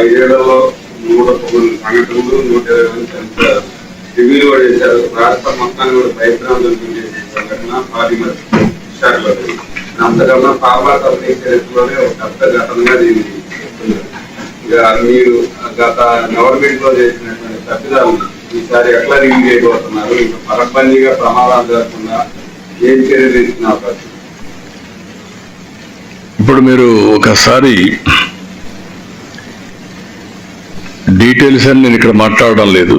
ఐదేళ్ళలో నూట తొమ్మిది సంఘటనలు నూట ఇరవై మంది చనిపోయారు. రివ్యూలు కూడా చేశారు. రాష్ట్ర మొత్తాన్ని కూడా భయభ్రాంతులు చేసిన సంఘటన పాలిమర్ విశాఖలో అంతకన్నా ఫార్మా కంపెనీ చరిత్రలోనే ఒక పెద్ద ఘటనగా దీన్ని ఇక మీరు గత గవర్నమెంట్లో చేసినటువంటి తప్పిదాలు ఈసారి ఎట్లా రివ్యూ చేయబోతున్నారు? ఇంకా పరబందీగా ప్రమాదాలు జరగకుండా ఏం చర్యలు తీసుకున్నారు? ఇప్పుడు మీరు ఒకసారి డీటెయిల్స్ అని నేను ఇక్కడ మాట్లాడడం లేదు.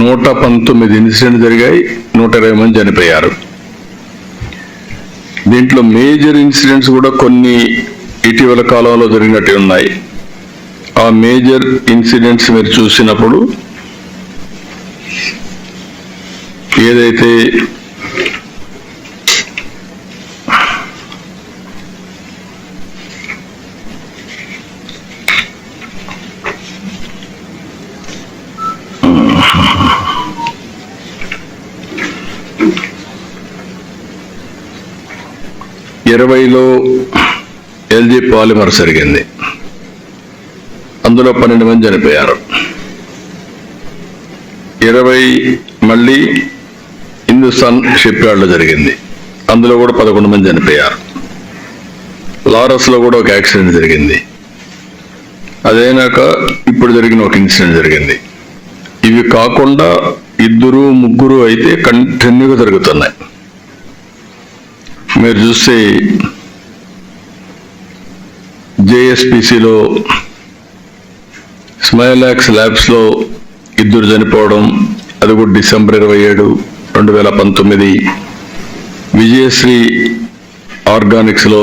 నూట పంతొమ్మిది ఇన్సిడెంట్ జరిగాయి నూట ఇరవై మంది చనిపోయారు. దీంట్లో మేజర్ ఇన్సిడెంట్స్ కూడా కొన్ని ఇటీవల కాలంలో జరిగినట్టు ఉన్నాయి. ఆ మేజర్ ఇన్సిడెంట్స్ మీరు చూసినప్పుడు ఏదైతే ఇరవైలో ఎల్జీ పాలిమర్ జరిగింది. అందులో పన్నెండు మంది చనిపోయారు. ఇరవై మళ్ళీ హిందుస్థాన్ షిప్ యార్డ్లో జరిగింది. అందులో కూడా పదకొండు మంది చనిపోయారు. లారస్లో కూడా ఒక యాక్సిడెంట్ జరిగింది. అదైనాక ఇప్పుడు జరిగిన ఒక ఇన్సిడెంట్ జరిగింది. ఇవి కాకుండా ఇద్దరు ముగ్గురు అయితే కంటిన్యూగా జరుగుతున్నాయి. మీరు చూస్తే జేఎస్పిసిలో స్మైలాక్స్ ల్యాబ్స్లో ఇద్దరు చనిపోవడం అది కూడా డిసెంబర్ ఇరవై ఏడు రెండు వేల పంతొమ్మిది. విజయశ్రీ ఆర్గానిక్స్లో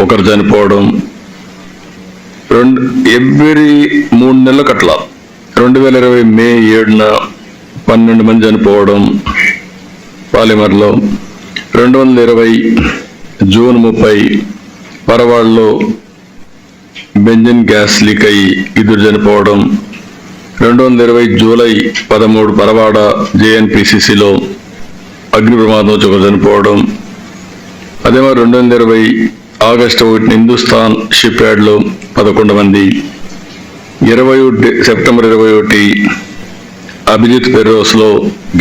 ఒకరు చనిపోవడం రెండు ఎవ్రీ మూడు నెలలకు అట్లా రెండు వేల ఇరవై మే ఏడున పన్నెండు మంది చనిపోవడం పాలిమర్లో రెండు వందల ఇరవై జూన్ ముప్పై పరవాడలో బెంజిన్ గ్యాస్ లీక్ అయ్యి ఇద్దరు చనిపోవడం. రెండు వందల ఇరవై జూలై పదమూడు పరవాడ జేఎన్పిసిసిలో అగ్ని ప్రమాదం చొక్క చనిపోవడం. అదే మరి రెండు వందల ఇరవై ఆగస్టు ఒకటి హిందుస్థాన్ షిప్ యార్డ్లో పదకొండు మంది. ఇరవై సెప్టెంబర్ ఇరవై ఒకటి అభిజిత్ పెరోస్లో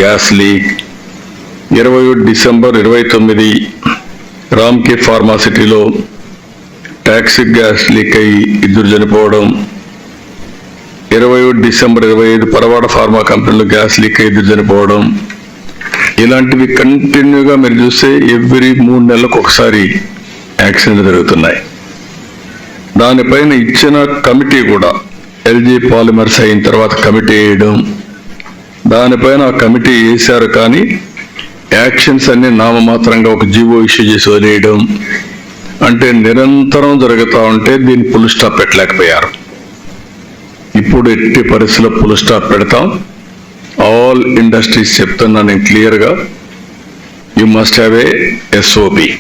గ్యాస్ లీక్. ఇరవై ఒకటి డిసెంబర్ ఇరవై తొమ్మిది రామ్కే ఫార్మాసిటీలో టాక్సిక్ గ్యాస్ లీక్ అయ్యి ఇద్దరు చనిపోవడం. ఇరవై ఒకటి డిసెంబర్ ఇరవై ఐదు పరవాడ ఫార్మా కంపెనీలో గ్యాస్ లీక్ అయ్యి ఇద్దరు చనిపోవడం. ఇలాంటివి కంటిన్యూగా మీరు చూస్తే ఎవ్రీ మూడు నెలలకు ఒకసారి యాక్సిడెంట్లు జరుగుతున్నాయి. దానిపైన ఇచ్చిన కమిటీ కూడా ఎల్జీ పాలిమర్స్ అయిన తర్వాత కమిటీ వేయడం. దానిపైన ఆ కమిటీ వేశారు కానీ యాక్షన్స్ అన్ని నామమాత్రంగా ఒక జీవో ఇష్యూ చేసి వదిలేయడం అంటే నిరంతరం జరుగుతూ ఉంటే దీన్ని పుల్ స్టాప్ పెట్టలేకపోయారు. ఇప్పుడు ఎట్టి పరిస్థితుల్లో పుల్ స్టాప్ పెడతాం. ఆల్ ఇండస్ట్రీస్ చెప్తున్నా నేను క్లియర్గా you must have a SOP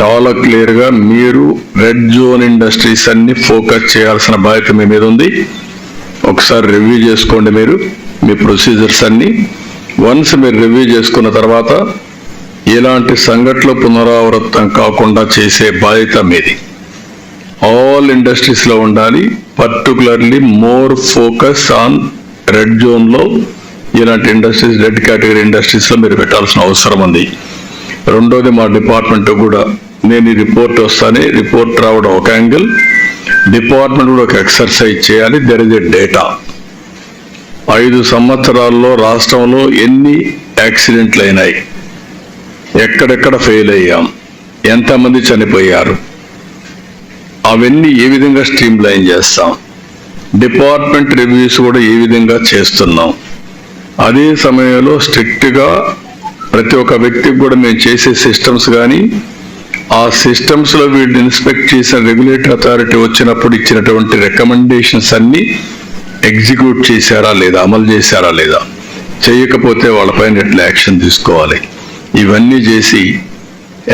చాలా క్లియర్గా మీరు రెడ్ జోన్ ఇండస్ట్రీస్ అన్ని ఫోకస్ చేయాల్సిన బాధ్యత మీ మీద ఉంది. ఒకసారి రివ్యూ చేసుకోండి మీరు మీ ప్రొసీజర్స్ అన్నీ. వన్స్ మీరు రివ్యూ చేసుకున్న తర్వాత ఇలాంటి సంఘటనలు పునరావృతం కాకుండా చేసే బాధ్యత మీది. ఆల్ ఇండస్ట్రీస్లో ఉండాలి particularly more focus on red జోన్లో ఇలాంటి ఇండస్ట్రీస్ రెడ్ కేటగిరీ ఇండస్ట్రీస్లో మీరు పెట్టాల్సిన అవసరం ఉంది. రెండోది మా డిపార్ట్మెంట్ కూడా నేను ఈ రిపోర్ట్ వస్తానే రిపోర్ట్ రావడం ఒక యాంగిల్ డిపార్ట్మెంట్ కూడా ఒక ఎక్సర్సైజ్ చేయాలి దెర్ ఇస్ ఎ డేటా ఐదు సంవత్సరాల్లో రాష్ట్రంలో ఎన్ని యాక్సిడెంట్లు అయినాయి ఎక్కడెక్కడ ఫెయిల్ అయ్యాం ఎంతమంది చనిపోయారు? అవన్నీ ఏ విధంగా స్ట్రీమ్ లైన్ చేస్తాం? డిపార్ట్మెంట్ రివ్యూస్ కూడా ఏ విధంగా చేస్తున్నాం? అదే సమయంలో స్ట్రిక్ట్గా ప్రతి ఒక్క వ్యక్తికి కూడా మేము చేసే సిస్టమ్స్ కానీ ఆ సిస్టమ్స్లో వీళ్ళు ఇన్స్పెక్ట్ చేసిన రెగ్యులేటరీ అథారిటీ వచ్చినప్పుడు ఇచ్చినటువంటి రికమెండేషన్స్ అన్నీ ఎగ్జిక్యూట్ చేశారా లేదా అమలు చేశారా లేదా చేయకపోతే వాళ్ళపైన ఎట్లా యాక్షన్ తీసుకోవాలి? ఇవన్నీ చేసి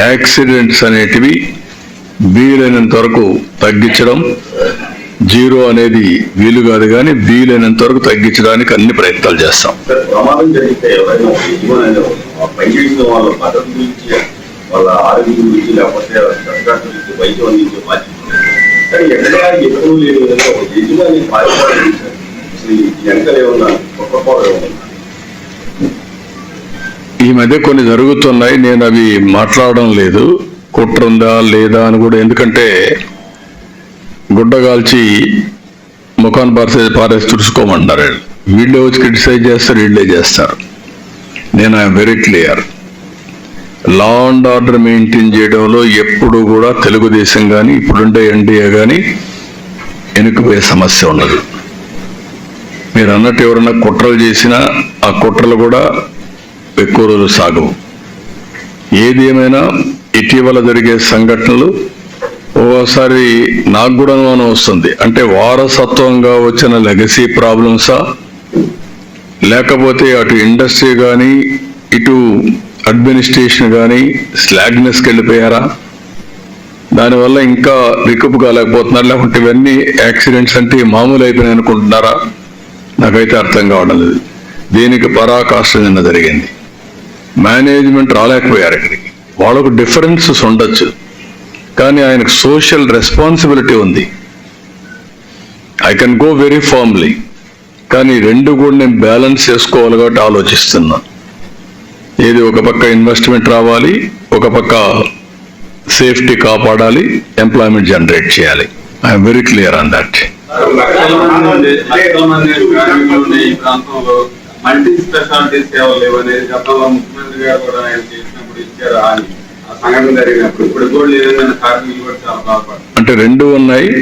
యాక్సిడెంట్స్ అనేటివి వీలైనంత వరకు తగ్గించడం జీరో అనేది వీలు కాదు కానీ వీలైనంత వరకు తగ్గించడానికి అన్ని ప్రయత్నాలు చేస్తాం. లేకపోతే కానీ ఎక్కడ లేని విధంగా ఒక యజమాని ఈ మధ్య కొన్ని జరుగుతున్నాయి నేను అవి మాట్లాడడం లేదు. కుట్ర ఉందా లేదా అని కూడా ఎందుకంటే గుడ్డగాల్చి ముఖాన్ని పారేసి పారేసి తుడుచుకోమంటారు వీళ్ళే. వచ్చి క్రిటిసైజ్ చేస్తారు వీళ్ళే చేస్తారు. నేను I'm very clear. Law and order maintain చేయడంలో ఎప్పుడు కూడా తెలుగుదేశం కానీ ఇప్పుడుండే ఎన్డీఏ కానీ వెనుకపోయే సమస్య ఉండదు. మీరు అన్నట్టు ఎవరైనా కుట్రలు చేసినా ఆ కుట్రలు కూడా ఎక్కువ రోజులు సాగవు. ఏది ఏమైనా ఇటీవల జరిగే సంఘటనలు ఓసారి నాకు కూడా అనుమానం వస్తుంది. అంటే వారసత్వంగా వచ్చిన లెగసీ ప్రాబ్లమ్సా? లేకపోతే అటు ఇండస్ట్రీ కానీ ఇటు అడ్మినిస్ట్రేషన్ కానీ స్లాగ్నెస్కి వెళ్ళిపోయారా? దానివల్ల ఇంకా రికప్ కాలేకపోతున్నారు? లేకుంటే ఇవన్నీ యాక్సిడెంట్స్ అంటే మామూలు అయిపోయినాయి అనుకుంటున్నారా నాకైతే అర్థం కావడం లేదు. దీనికి పరాకాష్ఠ నిన్న జరిగింది. మేనేజ్మెంట్ రాలేకపోయారు ఇక్కడికి. వాళ్ళకు డిఫరెన్సెస్ ఉండొచ్చు. కానీ ఆయనకు సోషల్ రెస్పాన్సిబిలిటీ ఉంది. I can go very formally. కానీ రెండు కూడా నేను బ్యాలెన్స్ చేసుకోవాలి కాబట్టి ఆలోచిస్తున్నా. ఏది ఒక పక్క ఇన్వెస్ట్మెంట్ రావాలి ఒక పక్క సేఫ్టీ కాపాడాలి ఎంప్లాయ్మెంట్ జనరేట్ చేయాలి. I'm very clear on that. ఈ ప్రాంతంలో మల్టీ స్పెషాలిటీ సేవలు లేవనేది గతంలో ముఖ్యమంత్రి గారు కూడా ఆయన చేసినప్పుడు ఇచ్చారు. అని ఆ సంఘటన జరిగినప్పుడు ఇప్పుడు కూడా లేదని కార్మికులు కూడా చాలా బాధపడతారు అంటే రెండు ఉన్నాయి.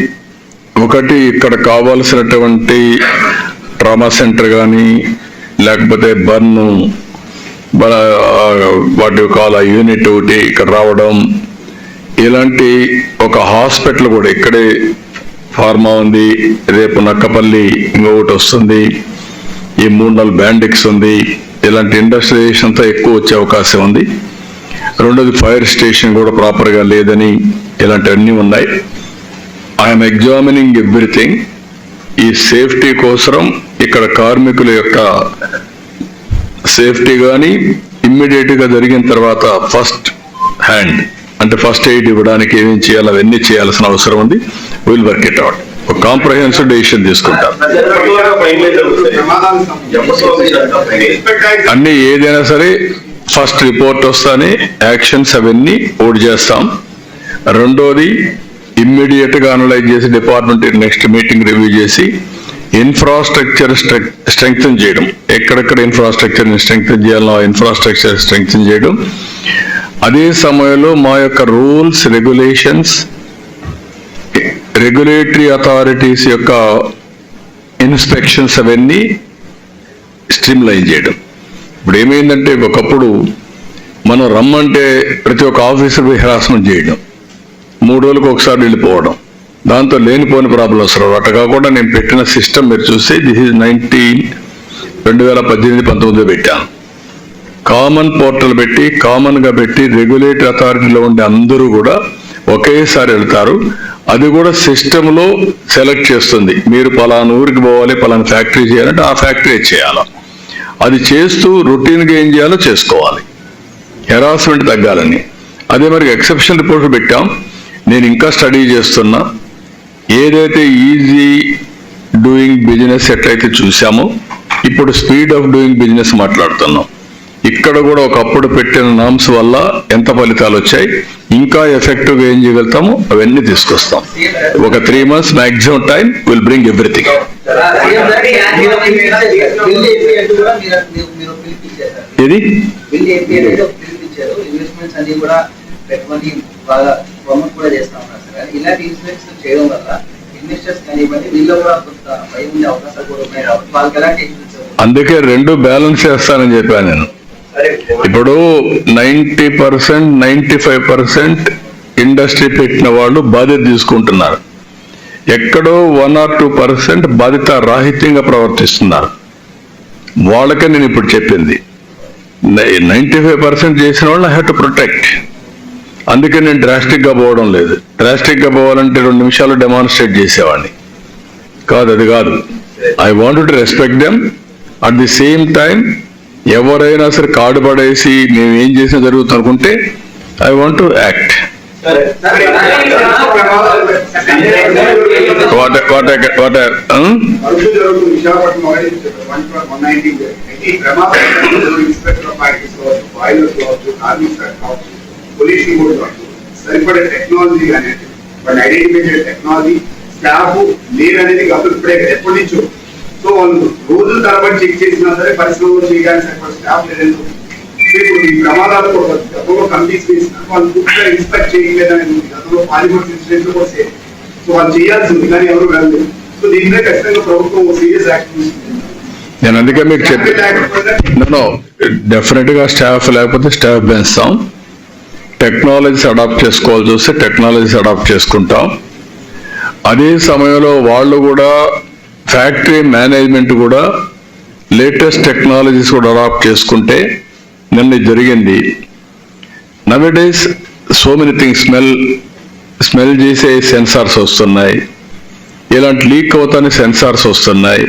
ఒకటి ఇక్కడ కావాల్సినటువంటి ట్రామా సెంటర్ కానీ లేకపోతే బర్న్ వాటి కాల యూనిట్ ఒకటి ఇక్కడ రావడం ఇలాంటి ఒక హాస్పిటల్ కూడా ఇక్కడే ఫార్మా ఉంది రేపు నక్కపల్లి ఇంకొకటి వస్తుంది ఈ మూడు నాలుగు బ్యాండిక్స్ ఉంది ఇలాంటి ఇండస్ట్రియలైజేషన్ అంతా ఎక్కువ వచ్చే అవకాశం ఉంది. రెండోది ఫైర్ స్టేషన్ కూడా ప్రాపర్గా లేదని ఇలాంటివన్నీ ఉన్నాయి. I'm examining everything. ఈ సేఫ్టీ కోసం ఇక్కడ కార్మికుల యొక్క సేఫ్టీ కానీ ఇమ్మీడియట్గా జరిగిన తర్వాత ఫస్ట్ హ్యాండ్ అంటే ఫస్ట్ ఎయిడ్ ఇవ్వడానికి ఏమేమి చేయాలి అవన్నీ చేయాల్సిన అవసరం ఉంది. విల్ వర్క్ ఇట్ అవుట్ ఒక కాంప్రహెన్సివ్ డెసిషన్ తీసుకుంటాం. అన్ని ఏదైనా సరే ఫస్ట్ రిపోర్ట్ వస్తానే యాక్షన్స్ అవన్నీ ఓడి చేస్తాం. రెండోది ఇమ్మీడియట్గా అనలైజ్ చేసి డిపార్ట్మెంట్ నెక్స్ట్ మీటింగ్ రివ్యూ చేసి ఇన్ఫ్రాస్ట్రక్చర్ స్ట్రెంగ్తన్ చేయడం. ఎక్కడెక్కడ ఇన్ఫ్రాస్ట్రక్చర్ స్ట్రెంగ్తన్ చేయాలో ఇన్ఫ్రాస్ట్రక్చర్ స్ట్రెంగ్తన్ చేయడం. అదే సమయంలో మా యొక్క రూల్స్ రెగ్యులేషన్స్ రెగ్యులేటరీ అథారిటీస్ యొక్క ఇన్స్పెక్షన్స్ అవన్నీ స్ట్రీమ్ లైన్ చేయడం. ఇప్పుడు ఏమైందంటే ఒకప్పుడు మనం రమ్మంటే ప్రతి ఒక్క ఆఫీసర్ హెరాస్మెంట్ చేయడం. మూడు రోజులకు ఒకసారి వెళ్ళిపోవడం. దాంతో లేనిపోని ప్రాబ్లమ్స్ రావు అట్లా కాకుండా నేను పెట్టిన సిస్టమ్ మీరు చూస్తే దిస్ ఈజ్ నైన్టీన్ రెండు వేల పద్దెనిమిది పంతొమ్మిదిలో పెట్టాను కామన్ పోర్టల్ పెట్టి కామన్గా పెట్టి రెగ్యులేటరీ అథారిటీలో ఉండే అందరూ కూడా ఒకేసారి వెళ్తారు. అది కూడా సిస్టంలో సెలెక్ట్ చేస్తుంది. మీరు పలానా ఊరికి పోవాలి పలానా ఫ్యాక్టరీ చేయాలంటే ఆ ఫ్యాక్టరీ చేయాలి? అది చేస్తూ రొటీన్గా ఏం చేయాలో చేసుకోవాలి. హెరాస్మెంట్ తగ్గాలని. అదే మరి ఎక్సెప్షన్ రిపోర్ట్ పెట్టాం. నేను ఇంకా స్టడీ చేస్తున్నా. ఏదైతే ఈజీ డూయింగ్ బిజినెస్ ఎట్లయితే చూసామో ఇప్పుడు స్పీడ్ ఆఫ్ డూయింగ్ బిజినెస్ మాట్లాడుతున్నాం. ఇక్కడ కూడా ఒకప్పుడు పెట్టిన నామ్స్ వల్ల ఎంత ఫలితాలు వచ్చాయి? ఇంకా ఎఫెక్టివ్గా ఏం చేయగలుగుతాము? అవన్నీ తీసుకొస్తాం. ఒక three months maximum time will bring everything ఇది అందుకే రెండు బ్యాలెన్స్ చేస్తానని చెప్పాను నేను. ఇప్పుడు ninety percent ninety five percent industry పెట్టిన వాళ్ళు బాధ్యత తీసుకుంటున్నారు. ఎక్కడో వన్ ఆర్ టూ పర్సెంట్ బాధ్యత రాహిత్యంగా ప్రవర్తిస్తున్నారు. వాళ్ళకే నేను ఇప్పుడు చెప్పింది. నైంటీ ఫైవ్ పర్సెంట్ చేసిన వాళ్ళు ఐ హ్యావ్ టు ప్రొటెక్ట్. అందుకే నేను డ్రాస్టిక్గా పోవడం లేదు. డ్రాస్టిక్గా పోవాలంటే రెండు నిమిషాలు డెమాన్స్ట్రేట్ చేసేవాడిని. కాదు అది కాదు. I want to respect them. At the same time ఎవరైనా సరే కార్డు పడేసి మేము ఏం చేసినా జరుగుతుంది అనుకుంటే ఐ వాంట్ టు యాక్ట్ సరిపడే టెక్నాలజీ అనేది వాళ్ళు ఐడెంటిఫై చేసే టెక్నాలజీ స్టాఫ్ లేరు అనేది కాదు ఇప్పుడే ఎప్పటి నుంచో సో వాళ్ళు రోజుల తరబడి చెక్ చేసినా సరే పరిశ్రమలో చేయడానికి స్టాఫ్ లేదు ఇప్పుడు ఈ ప్రమాదాలు కూడా గతంలో వేసిన వాళ్ళు పూర్తిగా ఇన్స్పెక్ట్ చేయలేదని గతంలో పాలిమర్స్ ఇన్సిడెంట్ కూడా సేమ్ సో వాళ్ళు చేయాల్సింది కానీ ఎవరు వెళ్ళలేదు. సో దీని మీద ఖచ్చితంగా ప్రభుత్వం సీరియస్ యాక్షన్ తీసుకుంటుంది నేను అందుకే మీకు చెప్పి నో డెఫినెట్గా స్టాఫ్ లేకపోతే స్టాఫ్ పెంచుతాం. టెక్నాలజీస్ అడాప్ట్ చేసుకోవాల్సి వస్తే టెక్నాలజీస్ అడాప్ట్ చేసుకుంటాం. అదే సమయంలో వాళ్ళు కూడా ఫ్యాక్టరీ మేనేజ్మెంట్ కూడా లేటెస్ట్ టెక్నాలజీస్ కూడా అడాప్ట్ చేసుకుంటే నిన్న జరిగింది. Nowadays so many things smell smell చేసే సెన్సార్స్ వస్తున్నాయి. ఇలాంటి లీక్ అవుతానే సెన్సార్స్ వస్తున్నాయి.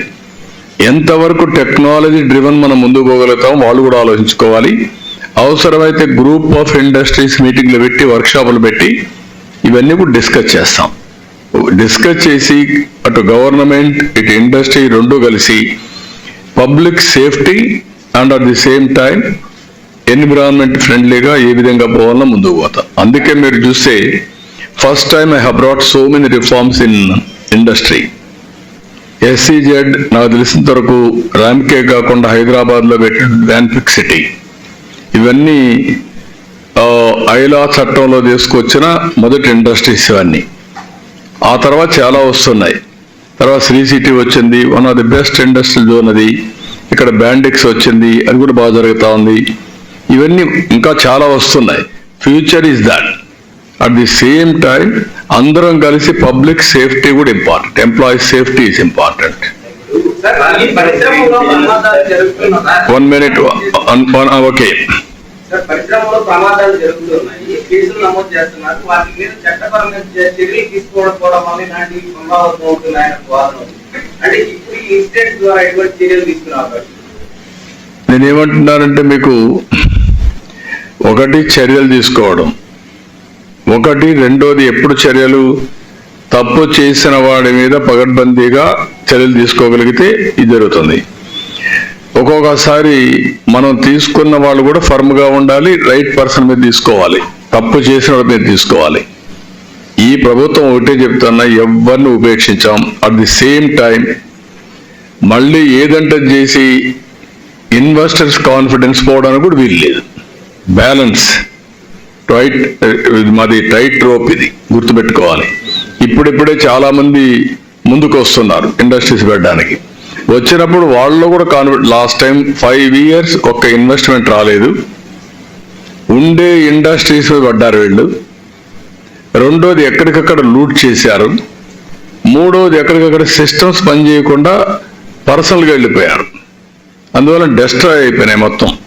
ఎంతవరకు టెక్నాలజీ డ్రివన్ మనం ముందుకు పోగలుగుతాం వాళ్ళు కూడా ఆలోచించుకోవాలి. అవసరమైతే గ్రూప్ ఆఫ్ ఇండస్ట్రీస్ మీటింగ్లు పెట్టి వర్క్షాపులు పెట్టి ఇవన్నీ కూడా డిస్కస్ చేస్తాం. డిస్కస్ చేసి అటు గవర్నమెంట్ ఇటు ఇండస్ట్రీ రెండు కలిసి public safety and at the same time environment ఫ్రెండ్లీగా ఏ విధంగా పోవాలో ముందుకు పోతాం. అందుకే మీరు చూస్తే first time I brought so many reforms in industry. SEZ నాకు తెలిసినంత వరకు ర్యాంకే కాకుండా హైదరాబాద్లో పెట్టిన వ్యాన్పిక్ సిటీ. ఇవన్నీ ఐలా చట్టంలో తీసుకొచ్చిన మొదటి ఇండస్ట్రీస్ ఇవన్నీ. ఆ తర్వాత చాలా వస్తున్నాయి. తర్వాత శ్రీ సిటీ వచ్చింది. One of the best industrial zone అది. ఇక్కడ బ్యాండిక్స్ వచ్చింది. అది కూడా బాగా జరుగుతా ఉంది. ఇవన్నీ ఇంకా చాలా వస్తున్నాయి. Future is that at the same time అందరం కలిసి పబ్లిక్ సేఫ్టీ కూడా important employees safety is important one minute okay పరిశ్రమలో ప్రమాదాలు జరుగుతున్నాయి. కేసులు నమోదు చేస్తున్నారు. వాటి మీద చట్టపరమైన చర్యలు తీసుకోవడం కూడా వల్ల ఇలాంటి ప్రభావితం అవుతున్నాయని వాదన అంటే ఇప్పుడు ఈ ఇన్సిడెంట్ ద్వారా ఎటువంటి చర్యలు తీసుకున్నారు నేను ఏమంటున్నానంటే మీకు ఒకటి చర్యలు తీసుకోవడం. ఒకటి రెండోది ఎప్పుడు చర్యలు? తప్పు చేసిన వాడి మీద పగడ్బందీగా చర్యలు తీసుకోగలిగితే ఇది జరుగుతుంది. ఒక్కొక్కసారి మనం తీసుకున్న వాళ్ళు కూడా ఫర్మ్గా ఉండాలి రైట్ పర్సన్ మీద తీసుకోవాలి తప్పు చేసిన వాళ్ళ మీద తీసుకోవాలి. ఈ ప్రభుత్వం ఒకటే చెప్తున్నా ఎవరిని ఉపేక్షించాం. అట్ ది సేమ్ టైం మళ్ళీ ఏదంటే చేసి ఇన్వెస్టర్స్ కాన్ఫిడెన్స్ పోవడానికి కూడా వీలు లేదు. బ్యాలెన్స్ టైట్ మాది టైట్ రోప్ ఇది గుర్తుపెట్టుకోవాలి. ఇప్పుడిప్పుడే చాలామంది ముందుకు వస్తున్నారు ఇండస్ట్రీస్ పెట్టడానికి. వచ్చినప్పుడు వాళ్ళు కూడా confident last time five years ఒక్క ఇన్వెస్ట్మెంట్ రాలేదు. ఉండే ఇండస్ట్రీస్ పడ్డారు వీళ్ళు. రెండోది ఎక్కడికక్కడ లూట్ చేశారు. మూడోది ఎక్కడికక్కడ సిస్టమ్స్ పనిచేయకుండా పర్సనల్గా వెళ్ళిపోయారు. అందువల్ల డెస్ట్రాయ్ అయిపోయినాయి మొత్తం.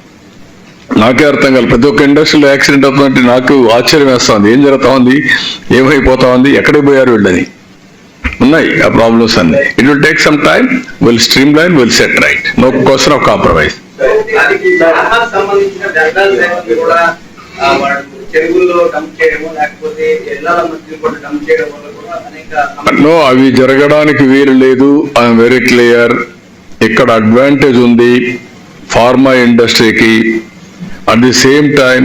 నాకే అర్థం కాదు ప్రతి ఒక్క ఇండస్ట్రీలో యాక్సిడెంట్ అవుతుందంటే నాకు ఆశ్చర్యం వేస్తుంది ఏం జరుగుతా ఉంది? ఏమైపోతా ఉంది? ఎక్కడికి పోయారు వీళ్ళని? ఉన్నాయి ఆ ప్రాబ్లమ్స్ అన్ని. It will take some time will streamline will set right no question of compromise no అవి జరగడానికి వీలు లేదు. ఐఎమ్ వెరీ క్లియర్ ఇక్కడ అడ్వాంటేజ్ ఉంది ఫార్మా ఇండస్ట్రీకి అట్ ది సేమ్ టైం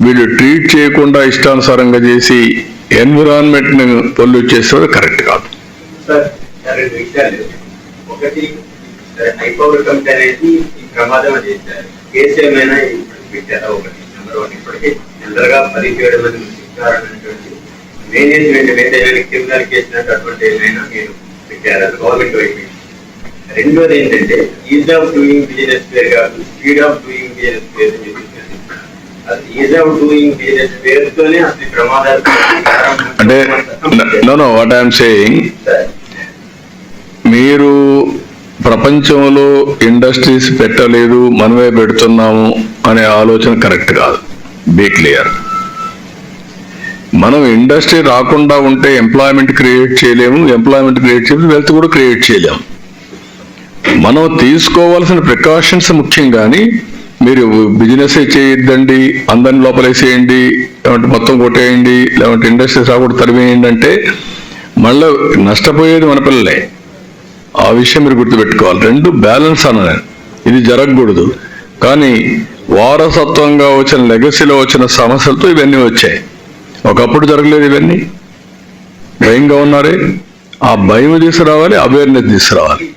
వీళ్ళు ట్రీట్ చేయకుండా ఇష్టానుసారంగా చేసి ఎన్విరాన్మెంట్ పొల్యూట్ చేసేవాడు కరెక్ట్ కాదు. సార్ విషయాలు ఒకటి అనేది ఈ ప్రమాదం ఒకటి? మేనేజ్మెంట్ వైపు రెండోది ఏంటంటే ఈజ్ ఆఫ్ డూయింగ్ బిజినెస్ పేరు కాదు స్పీడ్ ఆఫ్ డూయింగ్ బిజినెస్ పేరు అని చెప్పి అంటే no no what I'm saying మీరు ప్రపంచంలో ఇండస్ట్రీస్ పెట్టలేదు మనమే పెడుతున్నాము అనే ఆలోచన కరెక్ట్ కాదు. బీ క్లియర్ మనం ఇండస్ట్రీ రాకుండా ఉంటే ఎంప్లాయ్మెంట్ క్రియేట్ చేయలేము ఎంప్లాయ్మెంట్ క్రియేట్ చేయలేము వెల్త్ కూడా క్రియేట్ చేయలేము. మనం తీసుకోవాల్సిన ప్రికాషన్స్ ముఖ్యం కానీ మీరు బిజినెస్ చేయొద్దండి అందరిని లోపలేసేయండి లేదంటే మొత్తం కొట్టేయండి లేదంటే ఇండస్ట్రీస్ రాకుండా తరివేయండి అంటే మళ్ళీ నష్టపోయేది మన పిల్లలే. ఆ విషయం మీరు గుర్తుపెట్టుకోవాలి. రెండు బ్యాలెన్స్ అన్నాను ఇది జరగకూడదు. కానీ వారసత్వంగా వచ్చిన లెగసీలో వచ్చిన సమస్యలతో ఇవన్నీ వచ్చాయి. ఒకప్పుడు జరగలేదు ఇవన్నీ. భయంగా ఉన్నారే. ఆ భయం తీసుకురావాలి అవేర్నెస్ తీసుకురావాలి.